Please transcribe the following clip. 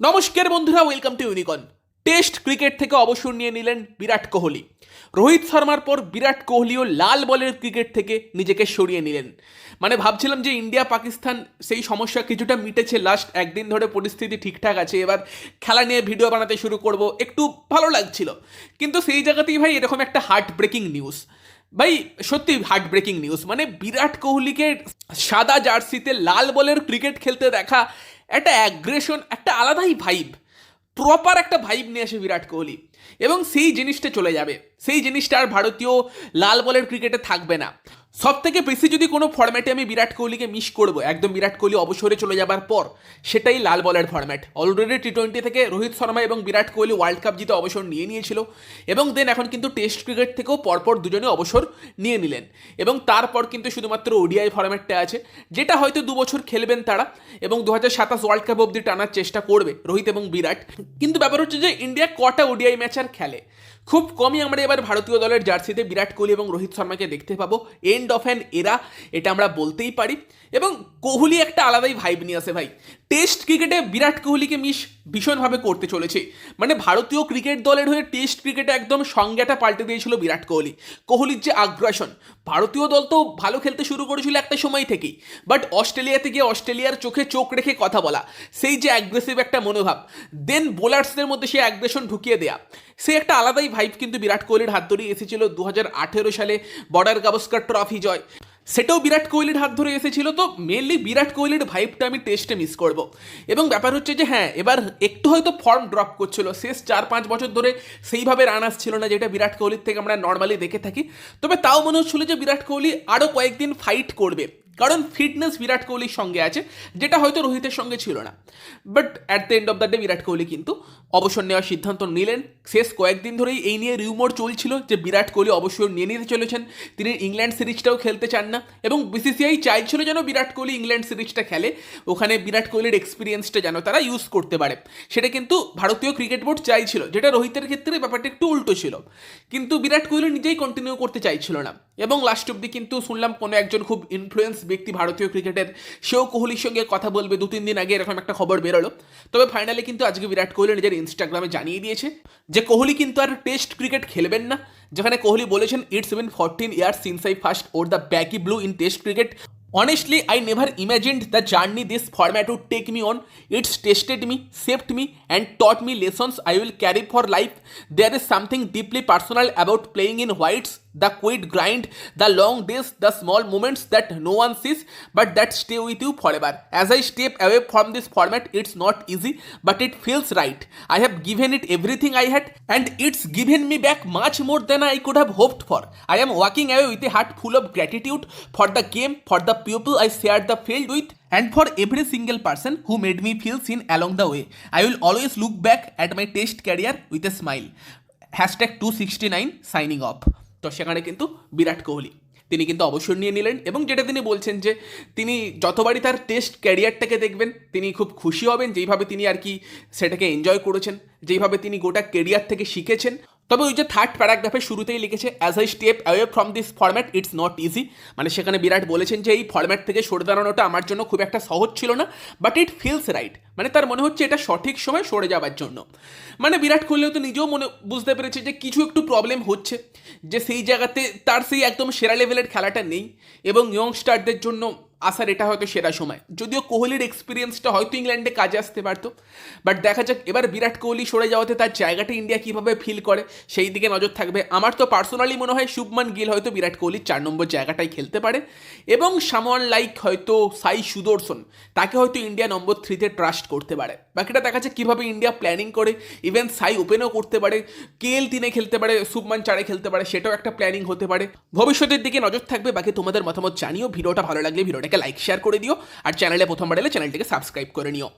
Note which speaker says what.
Speaker 1: নমস্কার বন্ধুরা welcome to Unicorn test cricket থেকে অবসর নিয়ে নিলেন বিরাট কোহলি। রোহিত শর্মার পর বিরাট কোহলিও লাল বলের ক্রিকেট থেকে নিজেকে সরিয়ে নিলেন। মানে ভাবছিলাম যে ইন্ডিয়া পাকিস্তান সেই সমস্যা কিছুটা মিটেছে। লাস্ট একদিন ধরে পরিস্থিতি ঠিকঠাক আছে, এবার খেলা নিয়ে ভিডিও বানাতে শুরু করব। একটু ভালো লাগছিল। কিন্তু সেই জায়গাতেই ভাই এরকম একটা হার্ট ব্রেকিং নিউজ ভাই, সত্যি হার্ট ব্রেকিং নিউজ মানে বিরাট কোহলিকে সাদা জার্সিতে লাল বলের ক্রিকেট খেলতে দেখা একটা অ্যাগ্রেশন একটা আলাদাই ভাইব প্রপার একটা ভাইব নিয়ে আসে বিরাট কোহলি। এবং সেই জিনিসটা চলে যাবে। সেই জিনিসটা আর ভারতীয় লাল বলের ক্রিকেটে থাকবে না। সব থেকে বেশি যদি কোনো ফর্ম্যাটে আমি বিরাট কোহলিকে মিস করব, একদম বিরাট কোহলি অবসরে চলে যাবার পর, সেটাই লাল বলের ফরম্যাট অলরেডি টি টোয়েন্টি থেকে রোহিত শর্মা এবং বিরাট কোহলি ওয়ার্ল্ড কাপ জিতে অবসর নিয়ে নিয়েছিল এবং দেন এখন কিন্তু টেস্ট ক্রিকেট থেকেও পরপর দুজনে অবসর নিয়ে নিলেন। এবং তারপর কিন্তু শুধুমাত্র ওডিআই ফরম্যাটটা আছে, যেটা হয়তো দু বছর খেলবেন তারা এবং দু হাজার সাতাশ ওয়ার্ল্ড কাপ অব্দি টানার চেষ্টা করবে রোহিত এবং বিরাট। কিন্তু ব্যাপার হচ্ছে যে ইন্ডিয়া কটা ওডিআই ম্যাচ আর খেলে? খুব কমই আমরা এবার ভারতীয় দলের জার্সিতে বিরাট কোহলি এবং রোহিত শর্মাকে দেখতে পাবো। এন্ড অফ অ্যান এরা এটা আমরা বলতেই পারি। এবং কোহলি একটা আলাদাই ভাইব নিয়ে আসে ভাই। টেস্ট ক্রিকেটে বিরাট কোহলিকে মিস ভীষণভাবে করতে চলেছে। মানে ভারতীয় ক্রিকেট দলের হয়ে টেস্ট ক্রিকেটে একদম সংজ্ঞাটা পাল্টে দিয়েছিল বিরাট কোহলি। কোহলির যে আগ্রাসন ভারতীয় দল তো ভালো খেলতে শুরু করেছিল একটা সময় থেকেই। বাট অস্ট্রেলিয়াতে গিয়ে অস্ট্রেলিয়ার চোখে চোখ রেখে কথা বলা, সেই যে অ্যাগ্রেসিভ একটা মনোভাব দেন বোলার্সদের মধ্যে সেই অ্যাগ্রেশন ঢুকিয়ে দেয়া, সে একটা আলাদাই ভাইব কিন্তু বিরাট কোহলির হাত ধরেই এসেছিল। দু হাজার আঠারো সালে বর্ডার গাভস্কর ট্রফি জয়। সেটাও বিরাট কোহলির হাত ধরে এসেছিল, তো মেনলি বিরাট কোহলির ভাইবটা আমি টেস্টে মিস করব। এবং ব্যাপার হচ্ছে যে হ্যাঁ এবার একটু হয়তো ফর্ম ড্রপ করছিল, শেষ চার পাঁচ বছর ধরে সেইভাবে রান আসছিল না যেটা বিরাট কোহলির থেকে আমরা নর্মালি দেখে থাকি। তবে তাও মনে হচ্ছিল যে, বিরাট কোহলি আরও কয়েকদিন ফাইট করবে। কারণ ফিটনেস বিরাট কোহলির সঙ্গে আছে, যেটা হয়তো রোহিতের সঙ্গে ছিল না। But at the end of the day Virat Kohli কিন্তু অবসর নেওয়ার সিদ্ধান্ত নিলেন। শেষ কয়েকদিন ধরেই এই নিয়ে রিউমোর চলছিল যে বিরাট কোহলি অবসর নিয়ে নিতে চলেছেন। তিনি ইংল্যান্ড সিরিজটাও খেলতে চান না এবং বিসিসিআই চাইছিল যেন বিরাট কোহলি ইংল্যান্ড সিরিজটা খেলে। ওখানে বিরাট কোহলির এক্সপিরিয়েন্সটা যেন তারা ইউজ করতে পারে। সেটা কিন্তু ভারতীয় ক্রিকেট বোর্ড চাইছিল, যেটা রোহিতের ক্ষেত্রে ব্যাপারটা একটু উল্টো ছিল। কিন্তু বিরাট কোহলি নিজেই কন্টিনিউ করতে চাইছিল না। এবং লাস্ট অব্দি কিন্তু শুনলাম কোনো একজন খুব ইনফ্লুয়েন্স ব্যক্তি ভারতীয় ক্রিকেটের, সেও কোহলির সঙ্গে কথা বলবে, দু তিন দিন আগে এরকম একটা খবর বেরোলো। তবে ফাইনালে কিন্তু আজকে বিরাট কোহলি নিজের ইনস্টাগ্রামে জানিয়ে দিয়েছে যে কোহলি কিন্তু আর টেস্ট ক্রিকেট খেলবেন না। যেখানে কোহলি বলেছেন it's been fourteen years since I first wore the baggy blue in test cricket honestly I never imagined the journey this format would take me on it's tested me shaped me and taught me lessons I will carry for life there is something deeply personal about playing in whites the quiet grind, the long days, the small moments that no one sees but that stay with you forever. As I step away from this format, it's not easy but it feels right. I have given it everything I had and it's given me back much more than I could have hoped for. I am walking away with a heart full of gratitude for the game, for the people I shared the field with, and for every single person who made me feel seen along the way. I will always look back at my test career with a smile. Hashtag 269 signing off. তো সেখানে কিন্তু বিরাট কোহলি। তিনি কিন্তু অবসর নিয়ে নিলেন এবং যেটা তিনি বলছেন যে, তিনি যতবারই তার টেস্ট ক্যারিয়ারটাকে দেখবেন, তিনি খুব খুশি হবেন যেইভাবে তিনি আর কি সেটাকে এনজয় করেছেন, যেইভাবে তিনি গোটা কেরিয়ার থেকে শিখেছেন। তবে ওই যে থার্ড প্যারাগ্রাফের শুরুতেই লিখেছে as I step away from this format it's not easy মানে সেখানে বিরাট বলেছেন যে, এই ফরম্যাট থেকে সরে দাঁড়ানোটা আমার জন্য খুব একটা সহজ ছিল না বাট ইট ফিলস রাইট মানে তার মনে হচ্ছে এটা সঠিক সময় সরে যাওয়ার জন্য। মানে বিরাট কোহলিও তো নিজেও মনে, বুঝতে পেরেছে যে কিছু একটু প্রবলেম হচ্ছে, যে সেই জায়গাতে তার সেই একদম সেরা লেভেলের খেলাটা নেই, এবং ইয়ংস্টারদের জন্য আসার এটা হয়তো সেরা সময়। যদিও কোহলির এক্সপিরিয়েন্সটা হয়তো ইংল্যান্ডে কাজে আসতে পারতো বাট দেখা যাক এবার বিরাট কোহলি সরে যাওয়াতে তার জায়গাটা ইন্ডিয়া কীভাবে ফিল করে, সেই দিকে নজর থাকবে। আমার তো পার্সোনালি মনে হয় শুভমান গিল হয়তো বিরাট কোহলির চার নম্বর জায়গাটাই খেলতে পারে, এবং সামওয়ান লাইক হয়তো সাই সুদর্শন, তাকে হয়তো ইন্ডিয়া নম্বর থ্রিতে ট্রাস্ট করতে পারে। বাকিটা দেখা যাক কীভাবে ইন্ডিয়া প্ল্যানিং করে ইভেন সাই ওপেনও করতে পারে কেএল তিনে খেলতে পারে, শুভমান চারে খেলতে পারে, সেটাও একটা প্ল্যানিং হতে পারে। ভবিষ্যতের দিকে নজর থাকবে, বাকি তোমাদের মতামত জানিও, ভিডিওটা ভালো লাগলে ভিডিওটাকে লাইক শেয়ার করে দিও আর চ্যানেলে প্রথমবার এলে চ্যানেলটিকে সাবস্ক্রাইব করে নিও।